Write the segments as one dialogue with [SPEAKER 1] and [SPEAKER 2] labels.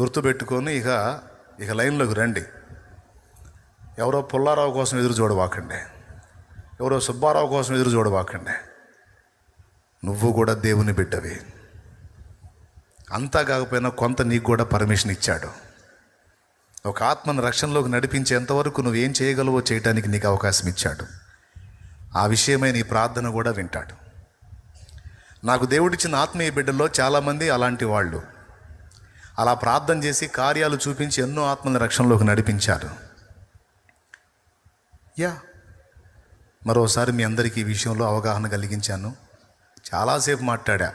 [SPEAKER 1] గుర్తుపెట్టుకొని ఇక ఇక లైన్లోకి రండి. ఎవరో పుల్లారావు కోసం ఎదురు చూడవాకండి ఎవరో సుబ్బారావు కోసం ఎదురు చూడవాకండి నువ్వు కూడా దేవుని బిడ్డవి. అంతా కాకపోయినా కొంత నీకు కూడా పర్మిషన్ ఇచ్చాడు. ఒక ఆత్మను రక్షణలోకి నడిపించేంతవరకు నువ్వేం చేయగలవో చేయడానికి నీకు అవకాశం ఇచ్చాడు. ఆ విషయమై నీ ప్రార్థన కూడా వింటాడు. నాకు దేవుడిచ్చిన ఆత్మీయ బిడ్డల్లో చాలామంది అలాంటి వాళ్ళు. అలా ప్రార్థన చేసి కార్యాలు చూపించి ఎన్నో ఆత్మల రక్షణలోకి నడిపించారు. యా. మరోసారి మీ అందరికీ ఈ విషయంలో అవగాహన కలిగించాను. చాలాసేపు మాట్లాడా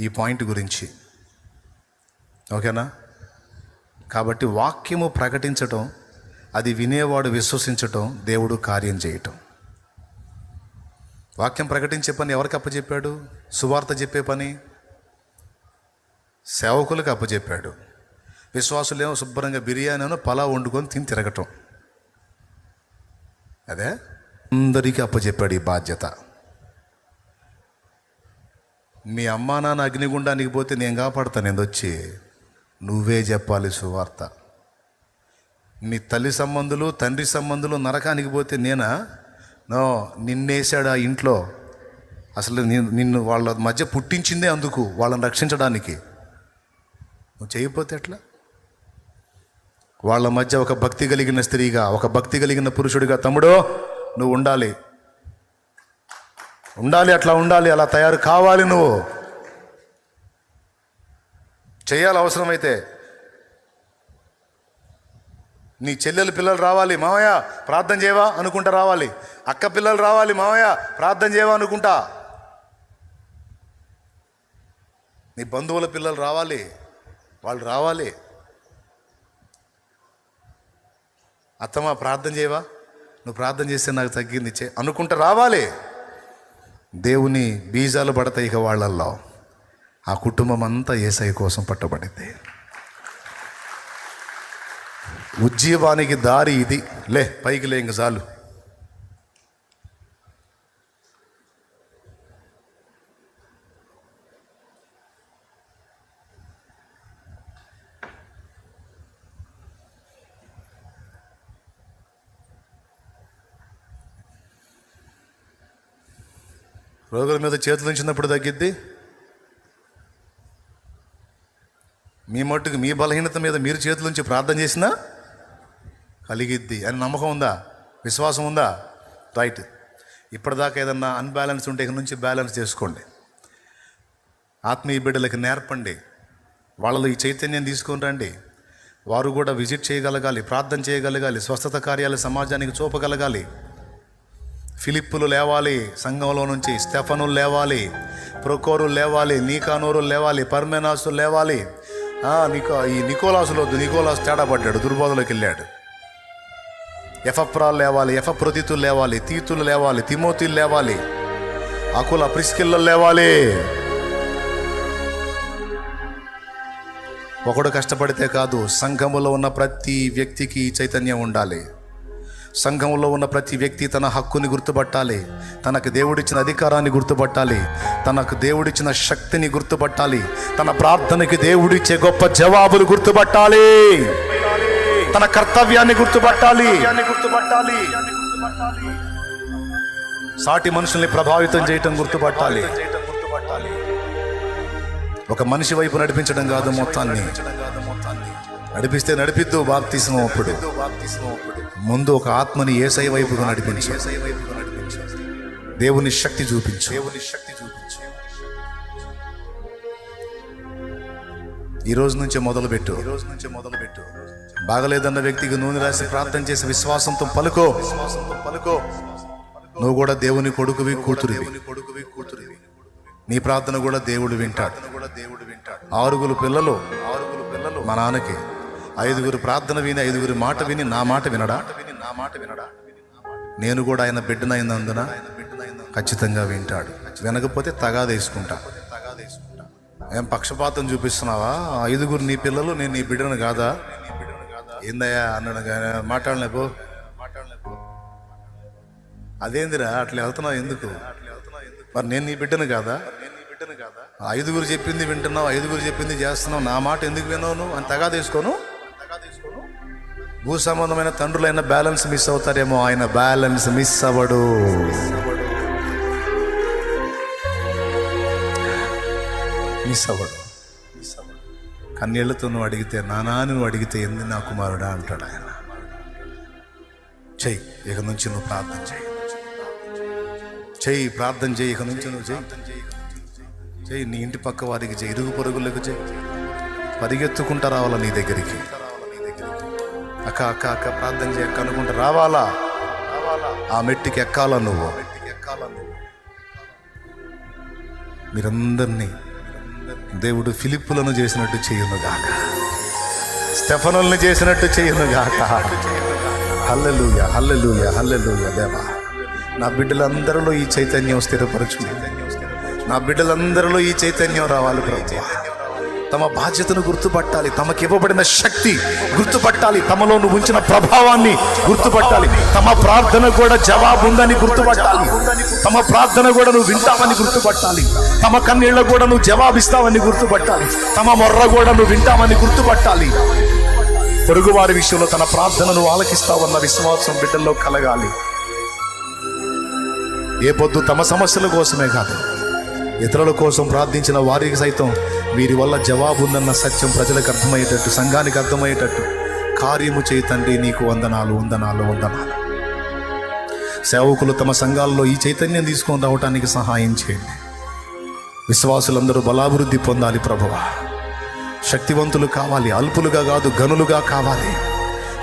[SPEAKER 1] ఈ పాయింట్ గురించి. ఓకేనా? కాబట్టి వాక్యము ప్రకటించటం అది వినేవాడు విశ్వసించటం దేవుడు కార్యం చేయటం. వాక్యం ప్రకటించే పని ఎవరికి అప్పచెప్పాడు? సువార్త చెప్పే పని సేవకులకు అప్పచెప్పాడు విశ్వాసులేమో శుభ్రంగా బిర్యానీను పలా వండుకొని తిని తిరగటం. అదే? అందరికీ అప్పచెప్పాడు ఈ బాధ్యత. మీ అమ్మా నాన్న అగ్నిగుండానికి పోతే నేను కాపాడుతాను నేను వచ్చి నువ్వే చెప్పాలి సువార్త. మీ తల్లి సంబంధులు తండ్రి సంబంధులు నరకానికి పోతే నేనా? నో నిన్నేసాడు ఆ ఇంట్లో. అసలు నిన్ను వాళ్ళ మధ్య పుట్టించిందే అందుకు వాళ్ళని రక్షించడానికి. చేయకపోతే ఎట్లా? వాళ్ళ మధ్య ఒక భక్తి కలిగిన స్త్రీగా ఒక భక్తి కలిగిన పురుషుడిగా తమ్ముడో నువ్వు ఉండాలి. ఉండాలి అట్లా ఉండాలి అలా తయారు కావాలి నువ్వు. చేయాలి అవసరమైతే. నీ చెల్లెలు పిల్లలు రావాలి మామయ్య ప్రార్థన చేయవా అనుకుంటా రావాలి. అక్క పిల్లలు రావాలి మామయ్య ప్రార్థన చేయవా అనుకుంటా. నీ బంధువుల పిల్లలు రావాలి. వాళ్ళు రావాలి. అత్తమ్మ ప్రార్థన చేయవా? నువ్వు ప్రార్థన చేస్తే నాకు తగ్గింది చే అనుకుంటే రావాలి. దేవుని బీజాలు పడతాయి ఇక వాళ్ళల్లో. ఆ కుటుంబం అంతా ఏసై కోసం పట్టబడింది. ఉజ్జీవానికి దారి ఇది. లే పైకి లే ఇంక చాలు. రోగుల మీద చేతులు ఉంచినప్పుడు తగ్గిద్ది. మీ మట్టుకు మీ బలహీనత మీద మీరు చేతులుంచి ప్రార్థన చేసినా కలిగిద్ది అని నమ్మకం ఉందా? విశ్వాసం ఉందా? రైట్. ఇప్పటిదాకా ఏదన్నా అన్బ్యాలెన్స్ ఉంటే ఇక నుంచి బ్యాలెన్స్ చేసుకోండి. ఆత్మీయ బిడ్డలకు నేర్పండి. వాళ్ళలో ఈ చైతన్యం తీసుకొని రండి. వారు కూడా విజిట్ చేయగలగాలి ప్రార్థన చేయగలగాలి స్వస్థత కార్యాలు సమాజానికి చూపగలగాలి. ఫిలిప్పులు లేవాలి సంఘంలో నుంచి స్టెఫనులు లేవాలి ప్రొకోరు లేవాలి నీకానూరు లేవాలి పర్మెనాసు లేవాలి. నికో ఈ నికోలాసులో నికోలాస్ తేడా పడ్డాడు దుర్బోధలోకి వెళ్ళాడు. ఎఫప్రాలు లేవాలి ఎఫప్రతితులు లేవాలి తీతులు లేవాలి తిమోతులు లేవాలి అకుల ప్రిస్కిల్లో లేవాలి. ఒకడు కష్టపడితే కాదు సంఘములో ఉన్న ప్రతి వ్యక్తికి చైతన్యం ఉండాలి. సంఘంలో ఉన్న ప్రతి వ్యక్తి తన హక్కుని గుర్తుపట్టాలి. తనకు దేవుడిచ్చిన అధికారాన్ని గుర్తుపట్టాలి. తనకు దేవుడిచ్చిన శక్తిని గుర్తుపట్టాలి. తన ప్రార్థనకి దేవుడిచ్చే గొప్ప జవాబులు గుర్తుపట్టాలి. తన కర్తవ్యాన్ని గుర్తుపట్టాలి గుర్తుపట్టాలి. సాటి మనుషుల్ని ప్రభావితం చేయటం గుర్తుపట్టాలి. ఒక మనిషి వైపు నడిపించడం కాదు మొత్తాన్ని. నడిపిస్తే నడిపిద్దు బాప్తిస్మం అప్పుడు. ముందు ఒక ఆత్మని ఏసై వైపుగా నడిపించు. దేవుని శక్తి చూపించు. దేవుని శక్తి చూపించు ఈ రోజు నుంచే మొదలు పెట్టు ఈ రోజు నుంచే మొదలుపెట్టు. బాగలేదన్న వ్యక్తికి నూనె రాసి ప్రార్థన చేసి విశ్వాసంతో పలుకో. విశ్వాసంతో పలుకో నువ్వు కూడా దేవుని కొడుకువి కూతురివి. కొడుకువి కూతురివి నీ ప్రార్థన కూడా దేవుడు వింటాడు. కూడా దేవుడు వింటాడు ఆరుగురు పిల్లలు ఆరుగురు పిల్లలు మా నాన్నకి. ఐదుగురు ప్రార్థన విని ఐదుగురు మాట విని నా మాట వినడా? విని నా మాట వినడా నేను కూడా ఆయన బిడ్డనైనందున ఖచ్చితంగా వింటాడు. వినకపోతే తగాదేసుకుంటా ఏం పక్షపాతం చూపిస్తున్నావా? ఆ ఐదుగురు నీ పిల్లలు నేను నీ బిడ్డను కాదా? ఏందయ్యా? అన్నాడు కానీ మాట్లాడలేపో అదేందిరా? అట్లా వెళ్తున్నావు ఎందుకు? మరి నేను నీ బిడ్డను కాదా? ఐదుగురు చెప్పింది వింటున్నావు ఐదుగురు చెప్పింది చేస్తున్నావు నా మాట ఎందుకు విన్నావు నువ్వు? అని తగాదేసుకోను భూ సంబంధమైన తండ్రులైన బ్యాలెన్స్ మిస్ అవుతారేమో ఆయన బ్యాలెన్స్ మిస్ అవ్వడు. మిస్ అవ్వడు. మిస్ అవ్వడు కన్నీళ్ళతో నువ్వు అడిగితే నానా నువ్వు అడిగితే ఎందు నా కుమారుడా? అంటాడు ఆయన. చెయ్యి ఇక నుంచి నువ్వు ప్రార్థన చెయ్యి. చెయ్యి ప్రార్థన చేయి ఇక నుంచి నువ్వు చెయ్యి. చెయ్యి నీ ఇంటి పక్క వారికి చెయ్యి ఇరుగు పొరుగులకు చెయ్యి. పరిగెత్తుకుంటా రావాలా నీ దగ్గరికి. అక్క అక్క అక్క ప్రార్థన చేయక అనుకుంటే రావాలా? ఆ మెట్టికి ఎక్కాలా నువ్వు నువ్వు? మీరందరినీ దేవుడు ఫిలిప్పులను చేసినట్టు చేయును గాక. స్టెఫనుల్ని చేసినట్టు చేయును గాక. హల్లెలూయ హల్లెలూయ హల్లెలూయ దేవా. నా బిడ్డలందరిలో ఈ చైతన్యం స్థిరపరచు. నా బిడ్డలందరిలో ఈ చైతన్యం రావాలి ప్రభు. తమ బాధ్యతను గుర్తుపట్టాలి. తమకి ఇవ్వబడిన శక్తి గుర్తుపట్టాలి. తమలో నువ్వు ఉంచిన ప్రభావాన్ని గుర్తుపట్టాలి. తమ ప్రార్థన కూడా జవాబు ఉందని గుర్తుపట్టాలి. తమ ప్రార్థన కూడా నువ్వు వింటావని గుర్తుపట్టాలి. తమ కన్నీళ్ళ కూడా నువ్వు జవాబిస్తావని గుర్తుపట్టాలి. తమ మొర్ర కూడా నువ్వు వింటావని గుర్తుపట్టాలి. పొరుగువారి విషయంలో తన ప్రార్థనను ఆలకిస్తావన్న విశ్వాసం బిడ్డల్లో కలగాలి. ఏ పొద్దు తమ సమస్యల కోసమే కాదు. ఇతరుల కోసం ప్రార్థించిన వారికి సైతం వీరి వల్ల జవాబు ఉందన్న సత్యం ప్రజలకు అర్థమయ్యేటట్టు సంఘానికి అర్థమయ్యేటట్టు కార్యము చేయి తండ్రి నీకు వందనాలు వందనాలు వందనాలు. సేవకులు తమ సంఘాల్లో ఈ చైతన్యం తీసుకొని రావటానికి సహాయం చేయండి. విశ్వాసులందరూ బలాభివృద్ధి పొందాలి ప్రభువ. శక్తివంతులు కావాలి అల్పులుగా కాదు గనులుగా కావాలి.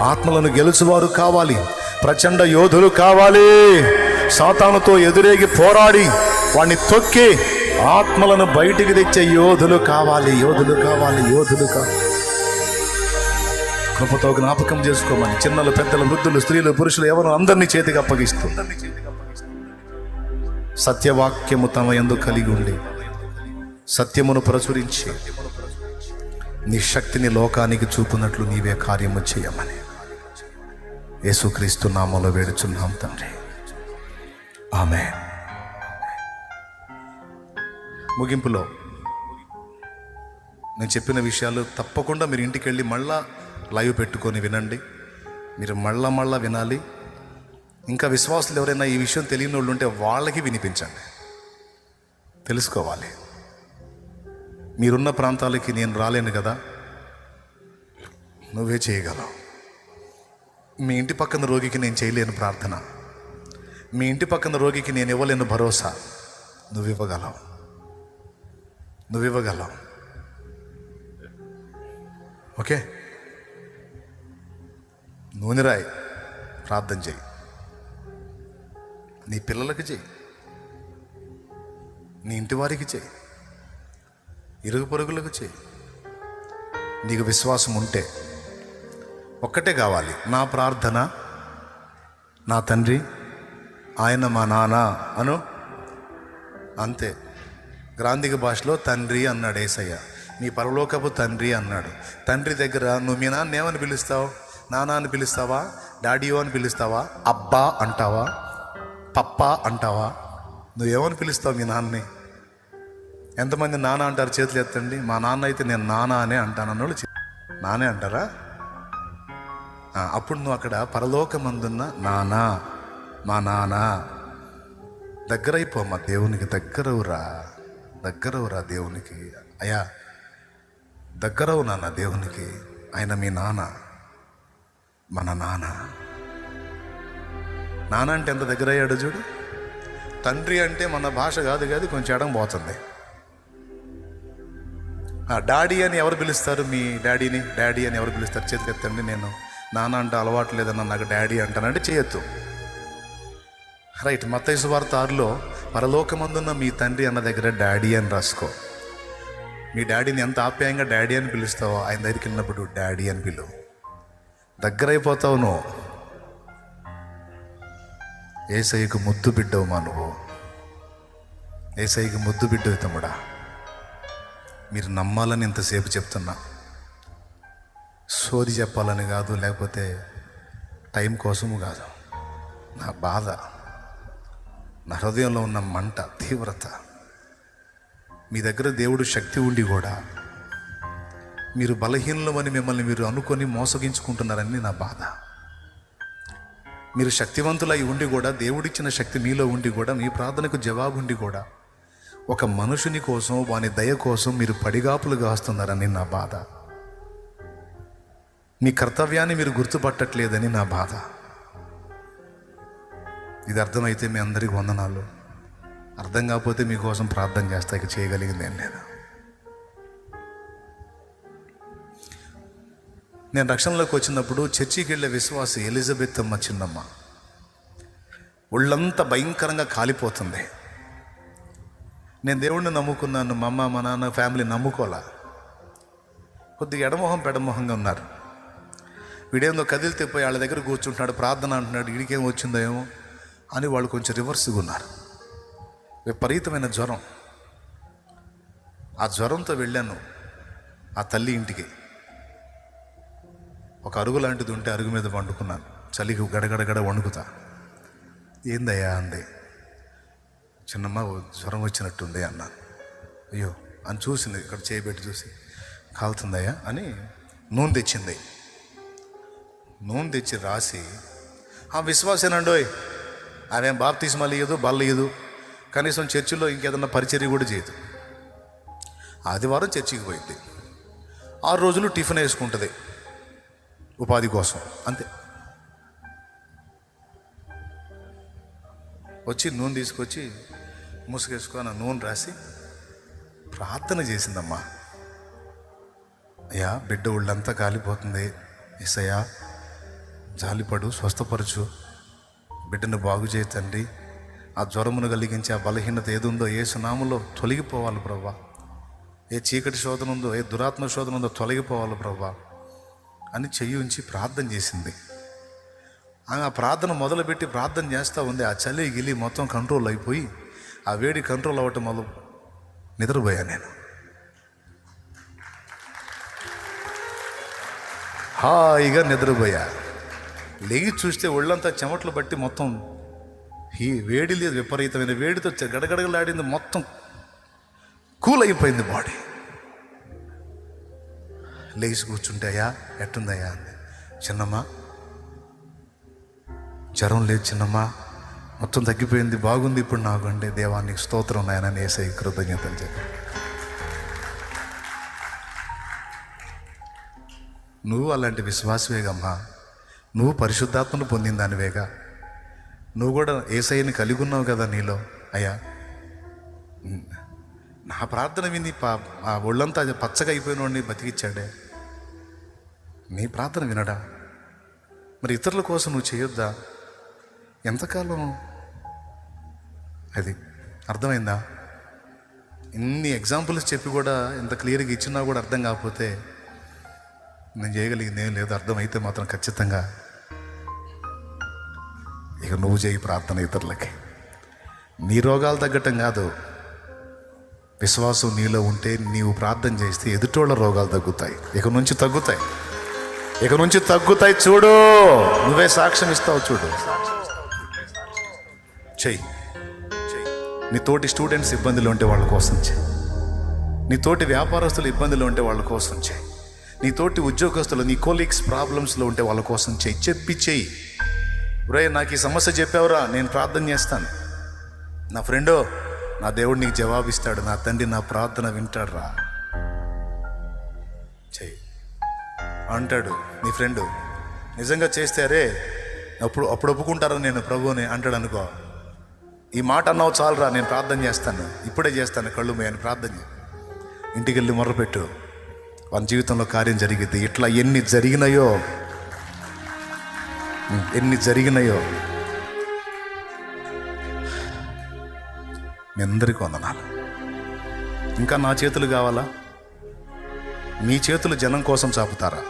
[SPEAKER 1] ఆత్మలను గెలుచువారు కావాలి ప్రచండ యోధులు కావాలి. సాతానుతో ఎదురేగి పోరాడి వాణ్ణి తొక్కి ఆత్మలను బయటికి తెచ్చే యోధులు కావాలి యోధులు కావాలి యోధులు కావాలి. కృపతో జ్ఞాపకం చేసుకోమని చిన్నలు పెద్దలు వృద్ధులు స్త్రీలు పురుషులు ఎవరు అందరినీ చేతికి అప్పగిస్తూ సత్యవాక్యము తమ ఎందు కలిగి ఉండి సత్యమును ప్రచురించి నీ శక్తిని లోకానికి చూపునట్లు నీవే కార్యము చేయమని యేసుక్రీస్తు నామంలో వేడుచున్నాం తండ్రి. ఆమె ముగింపులో నేను చెప్పిన విషయాలు తప్పకుండా మీరు ఇంటికి వెళ్ళి మళ్ళా లైవ్ పెట్టుకొని వినండి. మీరు మళ్ళా మళ్ళా వినాలి. ఇంకా విశ్వాసులు ఎవరైనా ఈ విషయం తెలియని వాళ్ళు ఉంటే వాళ్ళకి వినిపించండి. తెలుసుకోవాలి. మీరున్న ప్రాంతాలకి నేను రాలేను కదా. నువ్వే చేయగలవు. మీ ఇంటి పక్కన రోగికి నేను చేయలేను ప్రార్థన. మీ ఇంటి పక్కన రోగికి నేను ఇవ్వలేను భరోసా. నువ్వు ఇవ్వగలవు. నువ్వు ఇవ్వగలవు ఓకే? నూనె రాయి. ప్రార్థన చేయి. నీ పిల్లలకి చేయి. నీ ఇంటి వారికి చేయి. ఇరుగు పొరుగులకు చేయి. నీకు విశ్వాసం ఉంటే ఒక్కటే కావాలి. నా ప్రార్థన నా తండ్రి ఆయన మా నాన్న అను. అంతే. గ్రాంధిక భాషలో తండ్రి అన్నాడు ఏసయ్య. నీ పరలోకపు తండ్రి అన్నాడు. తండ్రి దగ్గర నువ్వు మీ నాన్న ఏమని పిలుస్తావు? నానా అని పిలుస్తావా? డాడీయో అని పిలుస్తావా? అబ్బా అంటావా? పప్పా అంటావా? నువ్వేమని పిలుస్తావు మీ నాన్నని? ఎంతమంది నాన్న అంటారు చేతులు ఎత్తండి? మా నాన్న అయితే నేను నాన్న అనే అంటాను అన్నోళ్ళు చే- నానే అంటారా? అప్పుడు నువ్వు అక్కడ పరలోకమందున్న నానా మా నాన్న దగ్గరైపో మా దేవునికి దగ్గరవురా. దగ్గరవురా దేవునికి. అయ్యా దగ్గరవు నాన్న దేవునికి. ఆయన మీ నాన్న మన నాన్న. నాన్న అంటే ఎంత దగ్గర అయ్యాడు చూడు? తండ్రి అంటే మన భాష కాదు కాదు కొంచెం ఎడం పోతుంది. డాడీ అని ఎవరు పిలుస్తారు? మీ డాడీని? డాడీ అని ఎవరు పిలుస్తారు? చేతికి ఎత్తండి నేను నాన్న అంటే అలవాటు లేదన్న నాకు డాడీ అంటానంటే చేయొద్దు. రైట్ మత్తైసు వార్త ఆరులో పరలోకమందున్న మీ తండ్రి అన్న దగ్గర డాడీ అని రాసుకో. మీ డాడీని ఎంత ఆప్యాయంగా డాడీ అని పిలుస్తావో ఆయన దగ్గరికి వెళ్ళినప్పుడు డాడీ అని పిలువు. దగ్గరైపోతావు నువ్వు. ఏసైకి ముద్దు బిడ్డవు మా నువ్వు. ఏసైకి ముద్దు బిడ్డవు తమ్ముడా. మీరు నమ్మాలని ఇంతసేపు చెప్తున్నా. సోది చెప్పాలని కాదు లేకపోతే టైం కోసము కాదు. నా బాధ. నా హృదయంలో ఉన్న మంట తీవ్రత. మీ దగ్గర దేవుడు శక్తి ఉండి కూడా మీరు బలహీనమని మిమ్మల్ని మీరు అనుకొని మోసగించుకుంటున్నారని నా బాధ. మీరు శక్తివంతులై ఉండి కూడా దేవుడిచ్చిన శక్తి మీలో ఉండి కూడా మీ ప్రార్థనకు జవాబు ఉండి కూడా ఒక మనుషుని కోసం వాని దయ కోసం మీరు పడిగాపులు కాస్తున్నారని నా బాధ. మీ కర్తవ్యాన్ని మీరు గుర్తుపట్టట్లేదని నా బాధ. ఇది అర్థమైతే మీ అందరికీ వందనాలు. అర్థం కాకపోతే మీకోసం ప్రార్థన చేస్తా ఇక చేయగలిగింది ఏం లేదు. నేను రక్షణలోకి వచ్చినప్పుడు చర్చికి వెళ్ళే విశ్వాసి ఎలిజబెత్ అమ్మ చిన్నమ్మ. ఒళ్ళంతా భయంకరంగా కాలిపోతుంది. నేను దేవుణ్ణి నమ్ముకున్నాను మా అమ్మ మా నాన్న ఫ్యామిలీ నమ్ముకోలా కొద్దిగా ఎడమొహం పెడమొహంగా ఉన్నారు. వీడేందో కదిలితే పోయి వాళ్ళ దగ్గర కూర్చుంటున్నాడు ప్రార్థన అంటున్నాడు వీడికేం వచ్చిందో ఏమో? అని వాళ్ళు కొంచెం రివర్స్గా ఉన్నారు. విపరీతమైన జ్వరం. ఆ జ్వరంతో వెళ్ళాను ఆ తల్లి ఇంటికి. ఒక అరుగు లాంటిది ఉంటే అరుగు మీద వండుకున్నాను. చలికి గడగడగడ వణుకుతా ఏందయ్యా అంది. చిన్నమ్మ జ్వరం వచ్చినట్టుంది అన్నాను అయ్యో అని చూసింది ఇక్కడ చేయబెట్టి చూసి. కాలుతుందయ్యా అని నూనె తెచ్చింది. నూనె తెచ్చి రాసి ఆ విశ్వాసేనండోయ్ ఆమెం బాప్తిస్మాలు ఇయ్యదు బల్ల ఇయ్యదు కనీసం చర్చిలో ఇంకేదన్నా పరిచర్య కూడా చేయదు. ఆదివారం చర్చికి పోయింది. ఆరు రోజులు టిఫిన్ వేసుకుంటుంది. ఉపాధి కోసం అంతే. వచ్చి నూనె తీసుకొచ్చి ముసుగేసుకొని నూనె రాసి ప్రార్థన చేసిందమ్మా. అయ్యా బిడ్డ ఒళ్ళంతా కాలిపోతుంది. ఎస్సయ్యా జాలిపడు స్వస్థపరచు. బిడ్డను బాగు చేయి తండ్రి. ఆ జ్వరమును కలిగించే ఆ బలహీనత ఏదుందో ఏ సునాములో తొలగిపోవాలి ప్రభా. ఏ చీకటి శోధన ఉందో ఏ దురాత్మ శోధన ఉందో తొలగిపోవాలి ప్రభా అని చెయ్యి ఉంచి ప్రార్థన చేసింది. ఆమె ఆ ప్రార్థన మొదలుపెట్టి ప్రార్థన చేస్తూ ఉంది. ఆ చలి గిలి మొత్తం కంట్రోల్ అయిపోయి ఆ వేడి కంట్రోల్ అవ్వటం మొదలు నిద్రపోయా నేను. హాయిగా నిద్రపోయా. లేగి చూస్తే ఒళ్ళంతా చెమట్లు బట్టి మొత్తం ఈ వేడి లేదు విపరీతమైన వేడితో గడగడగలాడింది మొత్తం. కూల్ అయిపోయింది బాడీ లేచి కూర్చుంటాయా ఎట్టుందయ్యా అంది. చిన్నమ్మా జ్వరం లేదు చిన్నమ్మా. మొత్తం తగ్గిపోయింది బాగుంది ఇప్పుడు నాకు అంటే దేవానికి స్తోత్రం నాయనని వేసే కృతజ్ఞతలు చెప్పి నువ్వు అలాంటి విశ్వాసవేగమ్మా. నువ్వు పరిశుద్ధాత్మను పొందిన దానివేగా నువ్వు కూడా ఏసైని కలిగి ఉన్నావు కదా నీలో. అయ్యా నా ప్రార్థన విని పా ఆ ఒళ్ళంతా అది పచ్చగా అయిపోయిన వాడిని బతికిచ్చాడే. నీ ప్రార్థన వినడా? మరి ఇతరుల కోసం నువ్వు చేయొద్దా? ఎంతకాలం? అది అర్థమైందా? ఇన్ని ఎగ్జాంపుల్స్ చెప్పి కూడా ఇంత క్లియర్గా ఇచ్చినా కూడా అర్థం కాకపోతే నేను చేయగలిగింది ఏం లేదు అర్థమైతే మాత్రం ఖచ్చితంగా ఇక నువ్వు చేయి ప్రార్థన ఇతరులకి. నీ రోగాలు తగ్గటం కాదు. విశ్వాసం నీలో ఉంటే నీవు ప్రార్థన చేస్తే ఎదుటోళ్ళ రోగాలు తగ్గుతాయి. ఇక నుంచి తగ్గుతాయి. ఇక నుంచి తగ్గుతాయి చూడు. నువ్వే సాక్ష్యం ఇస్తావు చూడు. చెయ్యి. నీ తోటి స్టూడెంట్స్ ఇబ్బందులు ఉంటే వాళ్ళ కోసం చెయ్యి. నీ తోటి వ్యాపారస్తులు ఇబ్బందులు ఉంటే వాళ్ళ కోసం చెయ్యి. నీ తోటి ఉద్యోగస్తులు నీ కోలీగ్స్ ప్రాబ్లమ్స్లో ఉంటే వాళ్ళ కోసం చెయ్యి చెప్పి చెయ్యి రే నాకు ఈ సమస్య చెప్పావురా నేను ప్రార్థన చేస్తాను. నా ఫ్రెండో నా దేవుడు నీకు జవాబిస్తాడు నా తండ్రి నా ప్రార్థన వింటాడు రా చెయ్యి అంటాడు నీ ఫ్రెండు నిజంగా చేస్తే అరే అప్పుడు అప్పుడు ఒప్పుకుంటారా నేను ప్రభుని అంటాడు అనుకో. ఈ మాట అన్నావు చాలరా నేను ప్రార్థన చేస్తాను. ఇప్పుడే చేస్తాను కళ్ళు మేయని ప్రార్థన ఇంటికి వెళ్ళి మొర్రపెట్టు. వాళ్ళ జీవితంలో కార్యం జరిగింది ఇట్లా ఎన్ని జరిగినాయో ఎన్ని జరిగినాయో. మీ అందరికీ వందనాలు. ఇంకా నా చేతులు కావాలా? మీ చేతులు జనం కోసం చాపుతారా?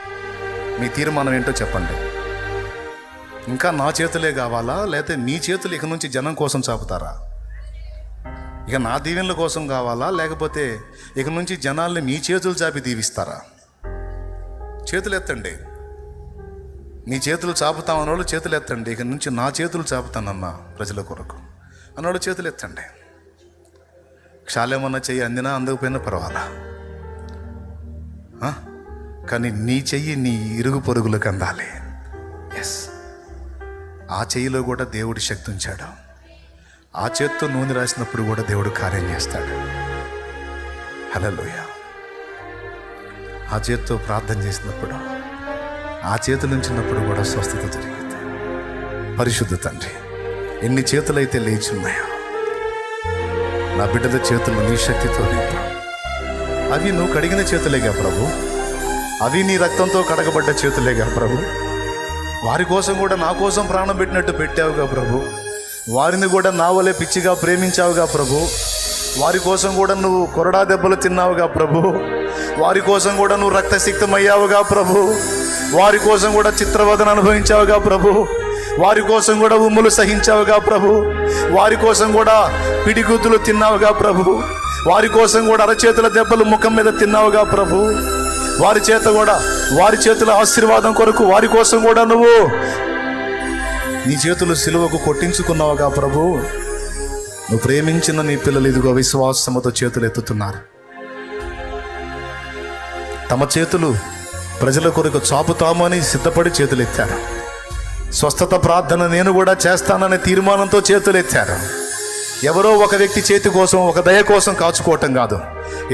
[SPEAKER 1] మీ తీర్మానం ఏంటో చెప్పండి. ఇంకా నా చేతులే కావాలా? లేకపోతే మీ చేతులు ఇక నుంచి జనం కోసం చాపుతారా? ఇక నా దీవెనల కోసం కావాలా? లేకపోతే ఇక నుంచి జనాల్ని మీ చేతులు చాపి దీవిస్తారా? చేతులు ఎత్తండి నీ చేతులు చాపుతాం అన్నోళ్ళు చేతులు ఎత్తండి ఇక నుంచి నా చేతులు చాపుతానన్న ప్రజల కొరకు. అన్నోళ్ళు చేతులు ఎత్తండి క్షాలేమన్నా చెయ్యి అందినా అందకపోయినా పర్వాలా? ఆ? కానీ నీ చెయ్యి నీ ఇరుగు పొరుగులకు అందాలి. ఎస్ ఆ చెయ్యిలో కూడా దేవుడి శక్తి ఉంచాడు. ఆ చేత్తో నూనె రాసినప్పుడు కూడా దేవుడు కార్యం చేస్తాడు. హలలోయ ఆ చేత్తో ప్రార్థన చేసినప్పుడు ఆ చేతులు ఉంచినప్పుడు కూడా స్వస్థత జరిగింది పరిశుద్ధ తండ్రి ఎన్ని చేతులైతే లేచున్నాయో నా బిడ్డల చేతులు నీ శక్తితో నింపు. అవి నువ్వు కడిగిన చేతులేగా ప్రభు? అవి నీ రక్తంతో కడగబడ్డ చేతులేగా ప్రభు? వారి కోసం కూడా నా కోసం ప్రాణం పెట్టినట్టు పెట్టావుగా ప్రభు? వారిని కూడా నా వలె పిచ్చిగా ప్రేమించావుగా ప్రభు. వారి కోసం కూడా నువ్వు కొరడా దెబ్బలు తిన్నావుగా ప్రభు. వారి కోసం కూడా నువ్వు రక్తసిక్తమయ్యావుగా ప్రభు. వారి కోసం కూడా చిత్రవదన అనుభవించావుగా ప్రభు. వారి కోసం కూడా ఉమ్ములు సహించావుగా ప్రభు. వారి కోసం కూడా పిడిగుద్దులు తిన్నావుగా ప్రభు. వారి కోసం కూడా అరచేతుల దెబ్బలు ముఖం మీద తిన్నావుగా ప్రభు. వారి చేత కూడా వారి చేతుల ఆశీర్వాదం కొరకు వారి కోసం కూడా నువ్వు నీ చేతులు సిలువకు కొట్టించుకున్నావుగా ప్రభు. నువ్వు ప్రేమించిన నీ పిల్లలు ఇదిగో విశ్వాసముతో చేతులు ఎత్తుతున్నారు. తమ చేతులు ప్రజల కొరకు చాపుతామని సిద్ధపడి చేతులెత్తారు స్వస్థత ప్రార్థన నేను కూడా చేస్తాననే తీర్మానంతో చేతులెత్తారు ఎవరో ఒక వ్యక్తి చేతి కోసం ఒక దయ కోసం కాచుకోవటం కాదు.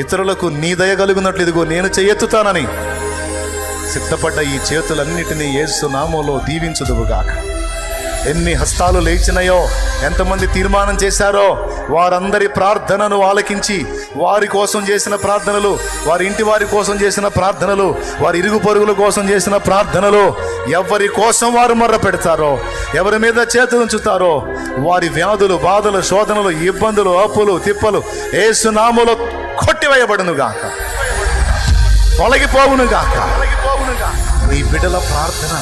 [SPEAKER 1] ఇతరులకు నీ దయ కలిగినట్లు ఇదిగో నేను చేయెత్తుతానని సిద్ధపడ్డ ఈ చేతులన్నిటినీ ఏసు నామంలో దీవించుదువుగాక. ఎన్ని హస్తాలు లేచినాయో ఎంతమంది తీర్మానం చేశారో వారందరి ప్రార్థనను ఆలకించి వారి కోసం చేసిన ప్రార్థనలు వారి ఇంటి వారి కోసం చేసిన ప్రార్థనలు వారి ఇరుగు పొరుగుల కోసం చేసిన ప్రార్థనలు ఎవరి కోసం వారు మొర్ర పెడతారో ఎవరి మీద చేతులు ఉంచుతారో వారి వ్యాధులు బాధలు శోధనలు ఇబ్బందులు అప్పులు తిప్పలు ఏసునాములో కొట్టివేయబడునుగాక. తొలగిపోవునుగాక. నీ బిడ్డల ప్రార్థన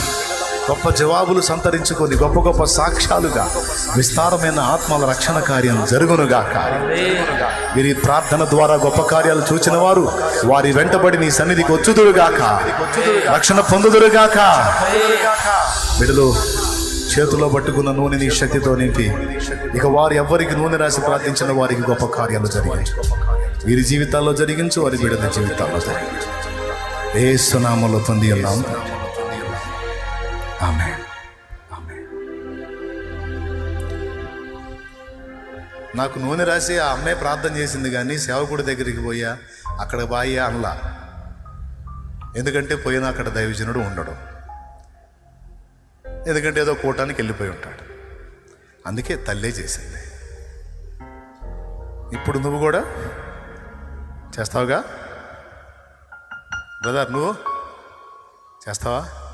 [SPEAKER 1] గొప్ప జవాబులు సంతరించుకొని గొప్ప గొప్ప సాక్ష్యాలుగా విస్తారమైన ఆత్మల రక్షణ కార్యం జరుగునుగాక. వీరి ప్రార్థన ద్వారా గొప్ప కార్యాలు చూచిన వారు వారి వెంటబడి నీ సన్నిధికి వచ్చుదురుగాక. రక్షణ పొందుదురుగాక. బిడ్డలు చేతిలో పట్టుకున్న నూనె నీ శక్తితో నింపి ఇక వారు ఎవ్వరికి నూనె రాసి ప్రార్థించిన వారికి గొప్ప కార్యాలు జరిగించు వీరి జీవితాల్లో జరిగించు వారి బిడ్డల జీవితాల్లో జరిగించు. ఏ సునామలో పొంది ఉన్నాం. ఆమె నాకు నూనె రాసి ఆ అమ్మాయి ప్రార్థన చేసింది కానీ సేవకుడి దగ్గరికి పోయా. అక్కడ బాయ్యా అనలా. ఎందుకంటే పోయినా అక్కడ దైవజనుడు ఉండడు. ఎందుకంటే ఏదో కూటానికి వెళ్ళిపోయి ఉంటాడు. అందుకే తల్లే చేసింది. ఇప్పుడు నువ్వు కూడా చేస్తావుగా? బ్రదర్ నువ్వు చేస్తావా?